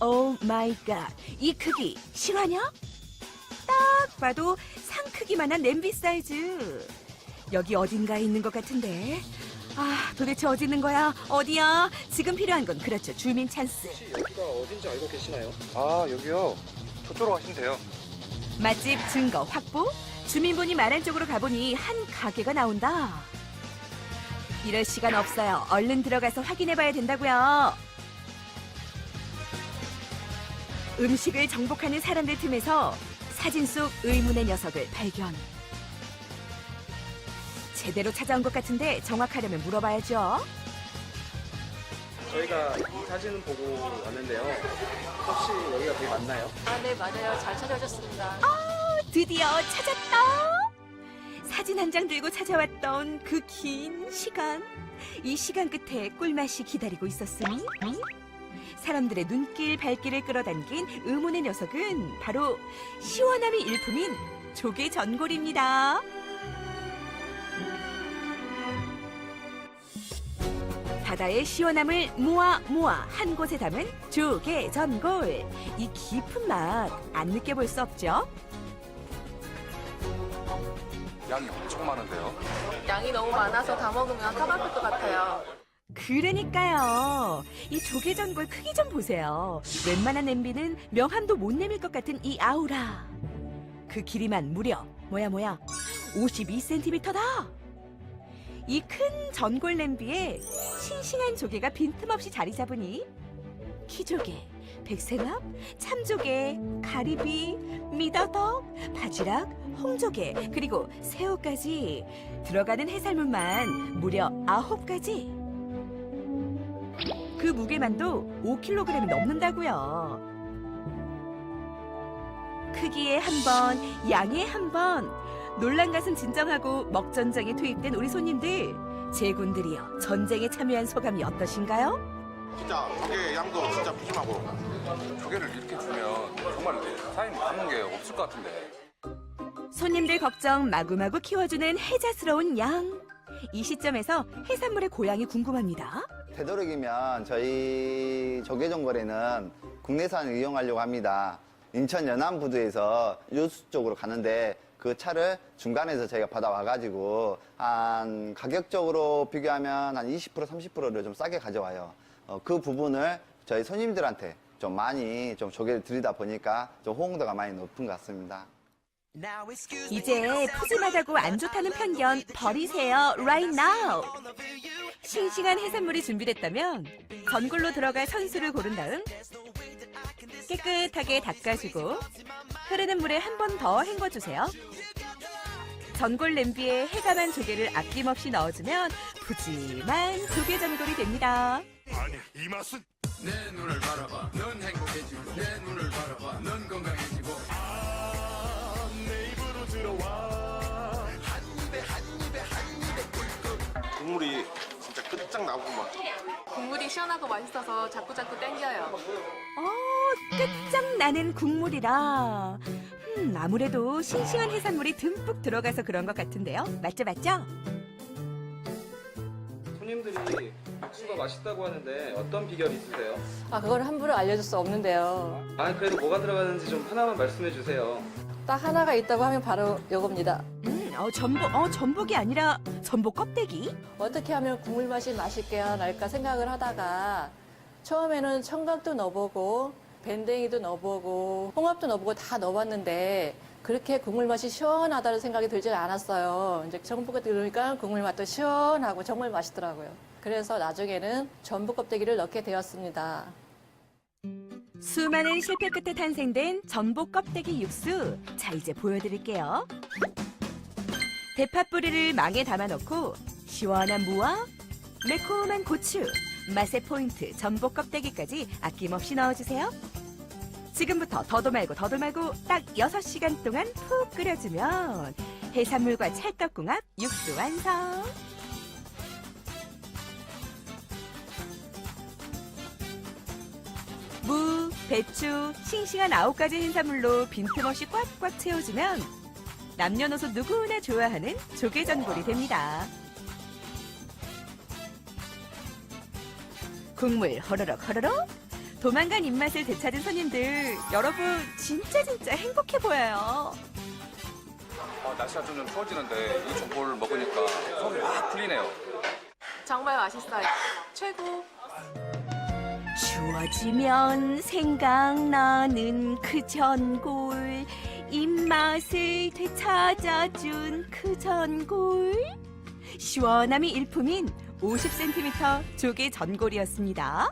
오 마이 갓. 이 크기 실화냐? 딱 봐도 상 크기만한 냄비 사이즈. 여기 어딘가에 있는 것 같은데. 아, 도대체 어디 있는 거야? 어디야? 지금 필요한 건 그렇죠. 주민 찬스. 혹시 여기가 어딘지 알고 계시나요? 아 여기요. 저쪽으로 가시면 돼요. 맛집 증거 확보? 주민분이 말한 쪽으로 가보니 한 가게가 나온다. 이럴 시간 없어요. 얼른 들어가서 확인해봐야 된다고요. 음식을 정복하는 사람들 틈에서 사진 속 의문의 녀석을 발견. 제대로 찾아온 것 같은데 정확하려면 물어봐야죠. 저희가 이 사진을 보고 왔는데요. 혹시 여기가 되게 맞나요? 아, 네, 맞아요. 잘 찾아오셨습니다. 드디어 찾았다. 사진 한 장 들고 찾아왔던 그 긴 시간. 이 시간 끝에 꿀맛이 기다리고 있었으니 사람들의 눈길 발길을 끌어당긴 의문의 녀석은 바로 시원함이 일품인 조개 전골입니다. 바다의 시원함을 모아 모아 한 곳에 담은 조개 전골. 이 깊은 맛 안 느껴볼 수 없죠? 양이 엄청 많은데요. 양이 너무 많아서 다 먹으면 까먹을 것 같아요. 그러니까요. 이 조개전골 크기 좀 보세요. 웬만한 냄비는 명함도 못 내밀 것 같은 이 아우라. 그 길이만 무려 뭐야 뭐야 52cm다. 이 큰 전골 냄비에 싱싱한 조개가 빈틈없이 자리 잡으니 키조개, 백생합, 참조개, 가리비, 미더덕, 바지락, 홍조개 그리고 새우까지 들어가는 해산물만 무려 아홉 가지. 그 무게만도 5kg이 넘는다고요. 크기에 한 번, 양에 한 번. 놀란 가슴 진정하고 먹전쟁에 투입된 우리 손님들. 제군들이여 전쟁에 참여한 소감이 어떠신가요? 진짜 조개 양도 진짜 푸짐하고 조개를 이렇게 주면 정말 사장님 남는 게 없을 것 같은데. 손님들 걱정 마구마구 키워주는 해자스러운 양. 이 시점에서 해산물의 고향이 궁금합니다. 되도록이면 저희 조개전골에는 국내산을 이용하려고 합니다. 인천 연안부두에서 요수 쪽으로 가는데 그 차를 중간에서 저희가 받아와가지고 한 가격적으로 비교하면 한 20% 30%를 좀 싸게 가져와요. 어, 그 부분을 저희 손님들한테 좀 많이 좀 조개를 드리다 보니까 좀 호응도가 많이 높은 것 같습니다. 이제 푸짐하다고 안 좋다는 편견 버리세요. Right now. 싱싱한 해산물이 준비됐다면 전골로 들어갈 선수를 고른 다음 깨끗하게 닦아주고 흐르는 물에 한 번 더 헹궈주세요. 전골 냄비에 해감한 조개를 아낌없이 넣어주면 푸짐한 조개 전골이 됩니다. 아니 이 맛은 내 눈을 바라봐 넌 행복해지고 내 눈을 바라봐 넌 건강해 시원하고 맛있어서 자꾸자꾸 땡겨요. 어, 끝장나는 국물이라. 음, 아무래도 싱싱한 해산물이 듬뿍 들어가서 그런 것 같은데요. 맞죠, 맞죠? 손님들이 육수가 맛있다고 하는데 어떤 비결이 있으세요? 아, 그걸 함부로 알려줄 수 없는데요. 아 그래도 뭐가 들어가는지 좀 하나만 말씀해 주세요. 딱 하나가 있다고 하면 바로 이겁니다. 음, 어, 전복, 어, 전복이 아니라 전복 껍데기? 어떻게 하면 국물 맛이 맛있게 날까 생각을 하다가 처음에는 청각도 넣어보고 밴댕이도 넣어보고 홍합도 넣어보고 다 넣어봤는데 그렇게 국물 맛이 시원하다는 생각이 들지 않았어요. 이제 전복을 들으니까 국물 맛도 시원하고 정말 맛있더라고요. 그래서 나중에는 전복 껍데기를 넣게 되었습니다. 수많은 실패 끝에 탄생된 전복 껍데기 육수. 자, 이제 보여드릴게요. 대파 뿌리를 망에 담아놓고 시원한 무와 매콤한 고추, 맛의 포인트 전복 껍데기까지 아낌없이 넣어주세요. 지금부터 더도 말고 더도 말고 딱 6시간 동안 푹 끓여주면 해산물과 찰떡궁합 육수 완성! 무, 배추, 싱싱한 아홉 가지 해산물로 빈틈없이 꽉꽉 채워주면 남녀노소 누구나 좋아하는 조개전골이 됩니다. 국물 허러럭 허러럭, 도망간 입맛을 되찾은 손님들 여러분 진짜 진짜 행복해 보여요. 어, 날씨가 좀 추워지는데 이 전골 먹으니까 속이 막 풀리네요. 정말 맛있어요. 최고. 추워지면 생각나는 그 전골 입맛을 되찾아준 그 전골 시원함이 일품인 50cm 조개 전골이었습니다.